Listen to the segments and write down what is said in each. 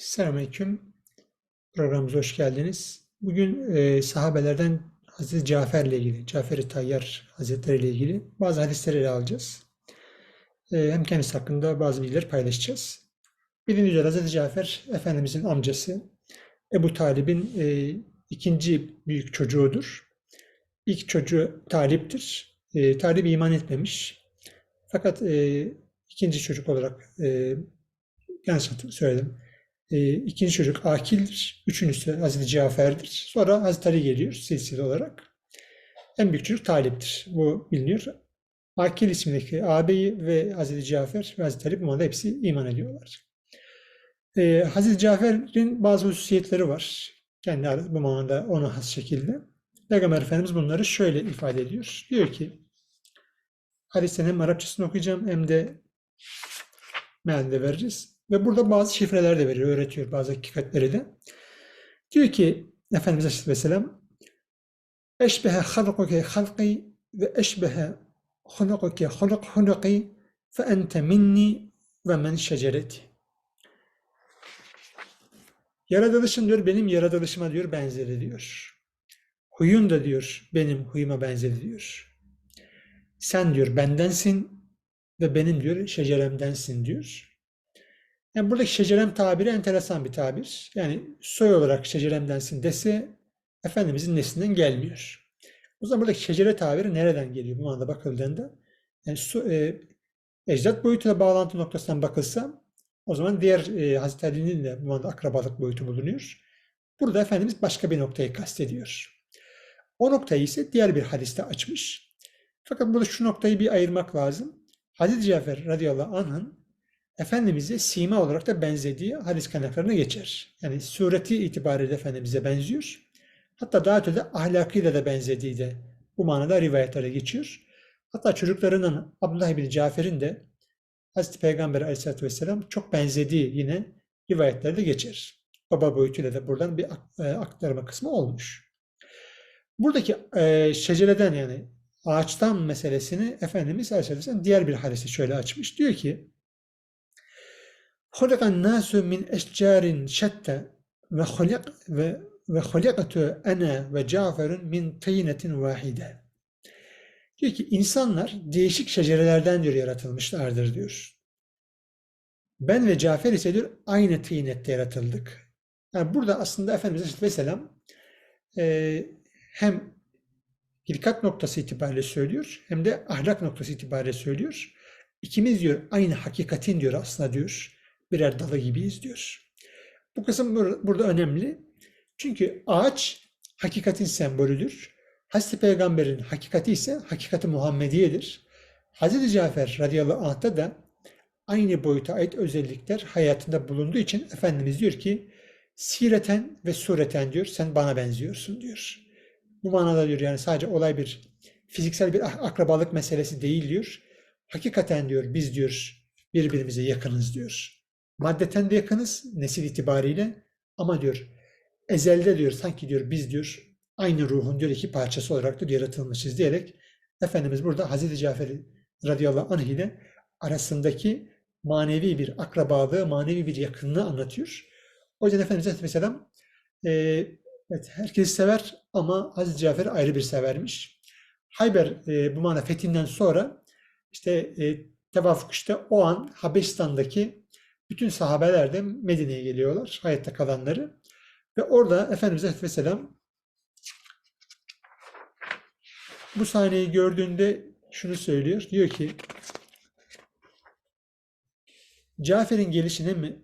Selamünaleyküm. Programımıza hoş geldiniz. Bugün e, sahabelerden Hazreti Cafer ile ilgili, Cafer-i Tayyar Hazretleri ile ilgili bazı hadisleri ele alacağız. E, hem kendisi hakkında bazı bilgiler paylaşacağız. Bildiğiniz üzere Hazreti Cafer, Efendimizin amcası, Ebu Talib'in e, ikinci büyük çocuğudur. İlk çocuğu Talip'tir. E, Talip iman etmemiş. Fakat e, ikinci çocuk olarak e, yanlış söyledim. E, ikinci çocuk Akil'dir. Üçüncüsü Hazreti Cafer'dir. Sonra Hazreti Ali geliyor silsile olarak. En büyük çocuk Talip'tir. Bu biliniyor. Akil ismindeki ağabeyi ve Hazreti Cafer ve Hazreti Ali bu manada hepsi iman ediyorlar. E, Hazreti Cafer'in bazı hususiyetleri var. Kendi bu manada ona has şekilde. Peygamber Efendimiz bunları şöyle ifade ediyor. Diyor ki hadisin hem Arapçasını okuyacağım hem de mealinde vereceğiz. Ve burada bazı şifreler de veriyor, öğretiyor bazı hakikatleri de. Diyor ki Efendimiz Aleyhisselatü Vesselam Eşbehe halkuke halki ve eşbehe hulukuke huluk huluki fe ente minni ve men şecereti. Yaratılışın diyor benim yaratılışıma diyor benzeri diyor. Huyun da diyor benim huyuma benzeri diyor. Sen diyor bendensin ve benim diyor şeceremdensin diyor. Yani buradaki şecerem tabiri enteresan bir tabir. Yani soy olarak şeceremdensin dese Efendimizin neslinden gelmiyor. O zaman buradaki şecere tabiri nereden geliyor bu manada bakıldığında? Yani su, e, ecdat boyutuna bağlantı noktasından bakılsa o zaman diğer e, Hazreti Ali'nin de bu manada akrabalık boyutu bulunuyor. Burada Efendimiz başka bir noktayı kastediyor. O noktayı ise diğer bir hadiste açmış. Fakat burada şu noktayı bir ayırmak lazım. Hazreti Cafer radıyallahu anh'ın Efendimiz'e sima olarak da benzediği hadis kaynaklarına geçer. Yani sureti itibariyle Efendimiz'e benziyor. Hatta daha ötede ahlakıyla da benzediği de bu manada rivayetlere geçiyor. Hatta çocuklarının Abdullah bin Cafer'in de Hazreti Peygamber aleyhissalatü vesselam çok benzediği yine rivayetlerde geçer. Baba boyutuyla da buradan bir e, aktarma kısmı olmuş. Buradaki e, şecereden yani ağaçtan meselesini Efendimiz aleyhissalatü vesselam diğer bir hadisi şöyle açmış. Diyor ki Hulikan nasu min eşcarin şette ve hulik ve ve hulikatü ana ve Cafer'in min tıynetin vahide. Diyor ki insanlar değişik şecerelerden diyor yaratılmışlardır diyor. Ben ve Cafer ise diyor aynı tıynette yaratıldık. Yani burada aslında Efendimiz Aleyhisselam e, hem hilkat noktası itibariyle söylüyor hem de ahlak noktası itibariyle söylüyor. İkimiz diyor aynı hakikatin diyor aslında diyor birer dalı gibiyiz diyor. Bu kısım burada önemli. Çünkü ağaç hakikatin sembolüdür. Hazreti Peygamber'in hakikati ise hakikati Muhammediye'dir. Hazreti Cafer radıyallahu anh'ta da aynı boyuta ait özellikler hayatında bulunduğu için Efendimiz diyor ki sireten ve sureten diyor sen bana benziyorsun diyor. Bu manada diyor yani sadece olay bir fiziksel bir akrabalık meselesi değil diyor. Hakikaten diyor biz diyor birbirimize yakınız diyor. Maddeten de yakınız nesil itibariyle ama diyor ezelde diyor sanki diyor biz diyor aynı ruhun diyor iki parçası olarak da yaratılmışız diyerek Efendimiz burada Hazreti Cafer radıyallahu anh ile arasındaki manevi bir akrabalığı, manevi bir yakınlığı anlatıyor. O yüzden Efendimiz Aleyhisselam e, evet, herkesi sever ama Hazreti Cafer ayrı bir severmiş. Hayber e, bu mana fethinden sonra işte e, tevafuk işte o an Habeşistan'daki bütün sahabeler de Medine'ye geliyorlar, hayatta kalanları. Ve orada Efendimiz Aleyhisselam bu sahneyi gördüğünde şunu söylüyor. Diyor ki Cafer'in gelişine mi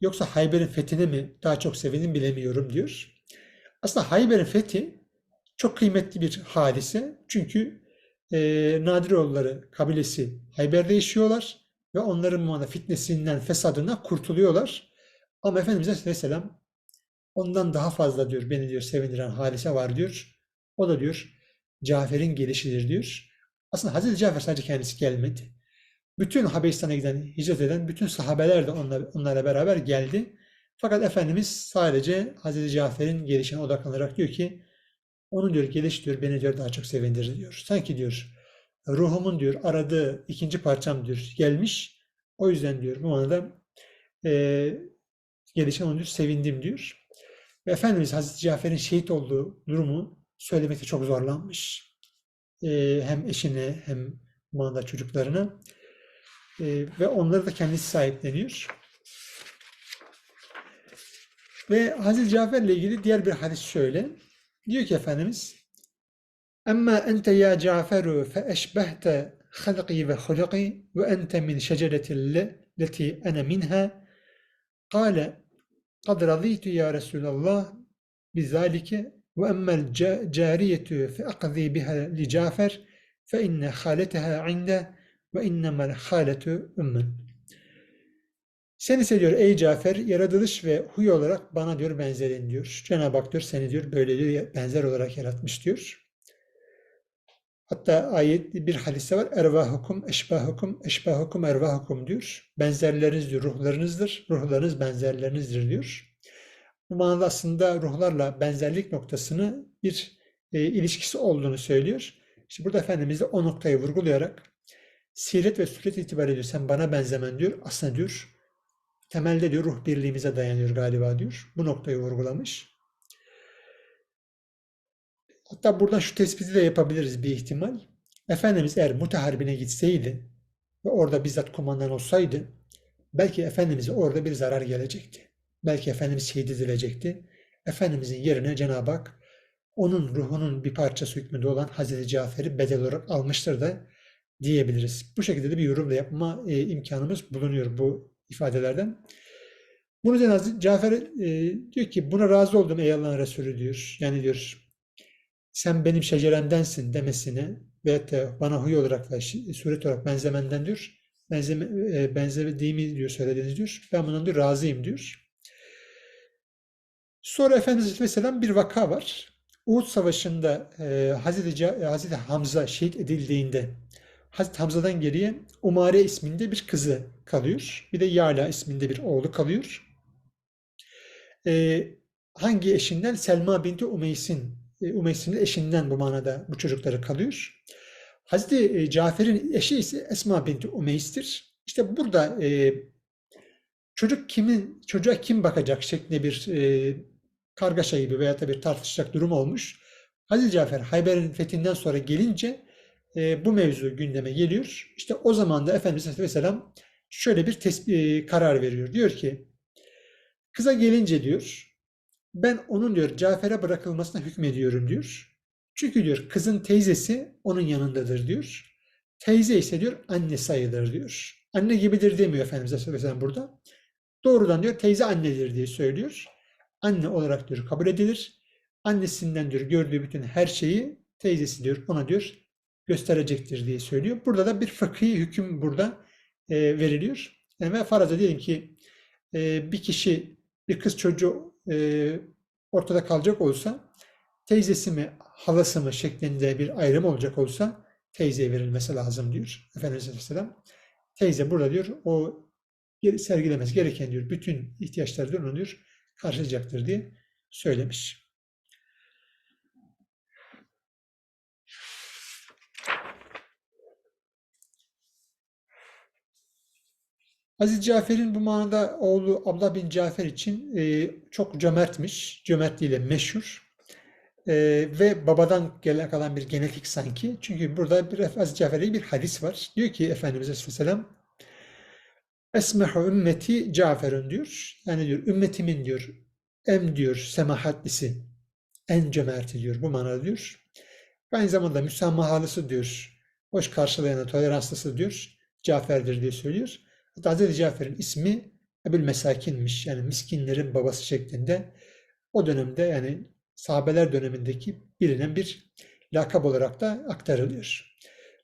yoksa Hayber'in fethine mi daha çok sevindim bilemiyorum diyor. Aslında Hayber'in fethi çok kıymetli bir hadise. Çünkü e, Nadiroğulları kabilesi Hayber'de yaşıyorlar ve onların bana fitnesinden, fesadından kurtuluyorlar. Ama Efendimiz Aleyhisselam ondan daha fazla diyor beni diyor sevindiren hadise var diyor. O da diyor Cafer'in gelişidir diyor. Aslında Hazreti Cafer sadece kendisi gelmedi. Bütün Habeşistan'a giden, hicret eden bütün sahabeler de onlarla, onlarla beraber geldi. Fakat Efendimiz sadece Hazreti Cafer'in gelişine odaklanarak diyor ki onun diyor geliş diyor beni diyor daha çok sevindirir diyor. Sanki diyor ruhumun diyor aradığı ikinci parçam diyor gelmiş. O yüzden diyor bu manada e, gelişen onu diyor, sevindim diyor. Ve Efendimiz Hazreti Cafer'in şehit olduğu durumu söylemekte çok zorlanmış. Ee, hem eşine hem manda çocuklarına. Ee, ve onları da kendisi sahipleniyor. Ve Hazreti Cafer'le ilgili diğer bir hadis şöyle. Diyor ki Efendimiz Ve hulqi ve ente min şeceretil leti ene minha kâle kad radîtu ya Resulallah bizalike ve emmel cariyetu fe akzi biha li Cafer fe inne hâleteha inde ve innemel hâletu ümmen. Seni seviyor ey Cafer, yaratılış ve huy olarak bana diyor benzerin diyor. Cenab-ı Hak diyor seni diyor böyle diyor benzer olarak yaratmış diyor. Hatta ayet bir hadiste var. Ervahukum, eşbahukum, eşbahukum, ervahukum diyor. Benzerleriniz diyor, ruhlarınızdır. Ruhlarınız benzerlerinizdir diyor. Bu manada aslında ruhlarla benzerlik noktasını bir e, ilişkisi olduğunu söylüyor. İşte burada Efendimiz de o noktayı vurgulayarak siret ve suret itibariyle diyor, sen bana benzemen diyor. Aslında diyor temelde diyor ruh birliğimize dayanıyor galiba diyor. Bu noktayı vurgulamış. Hatta buradan şu tespiti de yapabiliriz bir ihtimal. Efendimiz eğer Mutaharbine gitseydi ve orada bizzat kumandan olsaydı belki Efendimiz'e orada bir zarar gelecekti. Belki Efendimiz şehit edilecekti. Efendimizin yerine Cenab-ı Hak onun ruhunun bir parçası hükmünde olan Hazreti Cafer'i bedel olarak almıştır da diyebiliriz. Bu şekilde de bir yorum da yapma e, imkanımız bulunuyor bu ifadelerden. Üzerine Hazreti Cafer e, diyor ki buna razı oldum ey Allah'ın Resulü diyor. Yani diyor sen benim şeceremdensin demesine ve bana huy olarak ve suret olarak benzemenden diyor. Benzeme, e, benzediğimi diyor söylediğiniz diyor. Ben bundan diyor razıyım diyor. Sonra Efendimiz Aleyhisselam bir vaka var. Uhud Savaşı'nda e, Hazreti, Hazreti Hamza şehit edildiğinde Hazreti Hamza'dan geriye Umare isminde bir kızı kalıyor. Bir de Yala isminde bir oğlu kalıyor. E, hangi eşinden? Selma binti Umeys'in e, Umeys'in eşinden bu manada bu çocukları kalıyor. Hazreti e, Cafer'in eşi ise Esma binti Umeys'tir. İşte burada e, çocuk kimin çocuğa kim bakacak şeklinde bir e, kargaşa gibi veya da bir tartışacak durum olmuş. Hazreti Cafer Hayber'in fethinden sonra gelince e, bu mevzu gündeme geliyor. İşte o zaman da Efendimiz Aleyhisselam şöyle bir tesbih, karar veriyor. Diyor ki kıza gelince diyor ben onun diyor Cafer'e bırakılmasına hükmediyorum diyor. Çünkü diyor kızın teyzesi onun yanındadır diyor. Teyze ise diyor anne sayılır diyor. Anne gibidir demiyor Efendimiz Aleyhisselam burada. Doğrudan diyor teyze annedir diye söylüyor. Anne olarak diyor kabul edilir. Annesinden diyor gördüğü bütün her şeyi teyzesi diyor ona diyor gösterecektir diye söylüyor. Burada da bir fıkhi hüküm burada e, veriliyor. Yani ve faraza diyelim ki e, bir kişi bir kız çocuğu e, ortada kalacak olsa teyzesi mi halası mı şeklinde bir ayrım olacak olsa teyzeye verilmesi lazım diyor Efendimiz Aleyhisselam. Teyze burada diyor o sergilemesi gereken diyor bütün ihtiyaçları diyor onu diyor karşılayacaktır diye söylemiş. Aziz Cafer'in bu manada oğlu Abla bin Cafer için e, çok cömertmiş, cömertliğiyle meşhur e, ve babadan gelen kalan bir genetik sanki. Çünkü burada bir Aziz Cafer'e bir hadis var. Diyor ki Efendimiz Aleyhisselam Esmehu ümmeti Cafer'ın diyor. Yani diyor ümmetimin diyor em diyor semahatlisi, en cömerti diyor bu manada diyor. Aynı zamanda müsamahalısı diyor. Hoş karşılayanı, toleranslısı diyor. Cafer'dir diye söylüyor. Hazreti Cafer'in ismi Ebul Mesakin'miş. Yani miskinlerin babası şeklinde o dönemde yani sahabeler dönemindeki bilinen bir lakap olarak da aktarılıyor.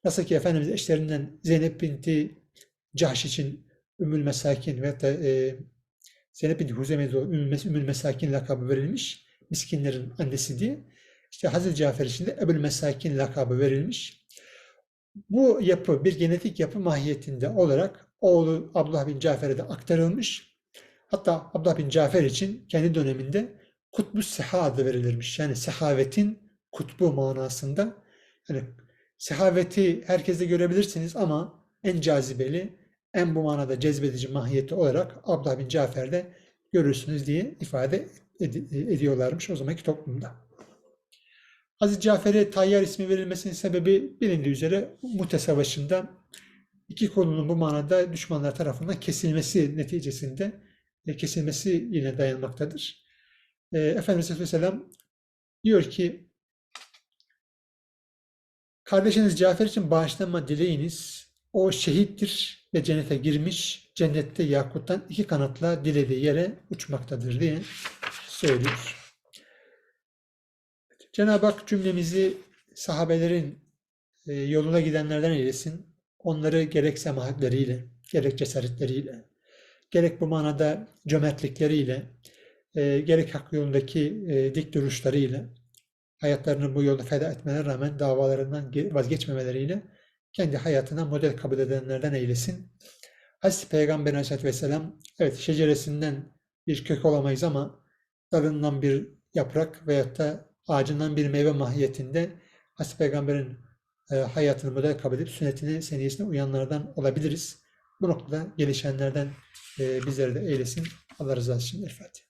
Nasıl ki Efendimiz eşlerinden Zeynep binti Cahş için Ümmül Mesakin ve da e, Zeynep binti Huzeme'de Ümmül Mesakin lakabı verilmiş. Miskinlerin annesi diye. İşte Hazreti Cafer için de Ebul Mesakin lakabı verilmiş. Bu yapı bir genetik yapı mahiyetinde olarak oğlu Abdullah bin Cafer'e de aktarılmış. Hatta Abdullah bin Cafer için kendi döneminde kutbu seha adı verilirmiş. Yani sehavetin kutbu manasında. Yani sehaveti herkeste görebilirsiniz ama en cazibeli, en bu manada cezbedici mahiyeti olarak Abdullah bin Cafer'de görürsünüz diye ifade ed- ediyorlarmış o zamanki toplumda. Hazreti Cafer'e Tayyar ismi verilmesinin sebebi bilindiği üzere Mute Savaşı'nda iki kolunun bu manada düşmanlar tarafından kesilmesi neticesinde e, kesilmesi yine dayanmaktadır. E, Efendimiz Aleyhisselam diyor ki kardeşiniz Cafer için bağışlanma dileyiniz. O şehittir ve cennete girmiş. Cennette yakuttan iki kanatla dilediği yere uçmaktadır diye söylüyor. Cenab-ı Hak cümlemizi sahabelerin e, yoluna gidenlerden eylesin. Onları gerek semahatleriyle, gerek cesaretleriyle, gerek bu manada cömertlikleriyle, e, gerek hak yolundaki e, dik duruşlarıyla, hayatlarını bu yolda feda etmelerine rağmen davalarından ge- vazgeçmemeleriyle kendi hayatına model kabul edenlerden eylesin. Hazreti Peygamber Aleyhisselatü Vesselam, evet şeceresinden bir kök olamayız ama dalından bir yaprak veyahut da ağacından bir meyve mahiyetinde Hazreti Peygamber'in e, hayatını model kabul edip sünnetine, seniyesine uyanlardan olabiliriz. Bu noktada gelişenlerden e, bizleri de eylesin. Allah rızası için. El Fatiha.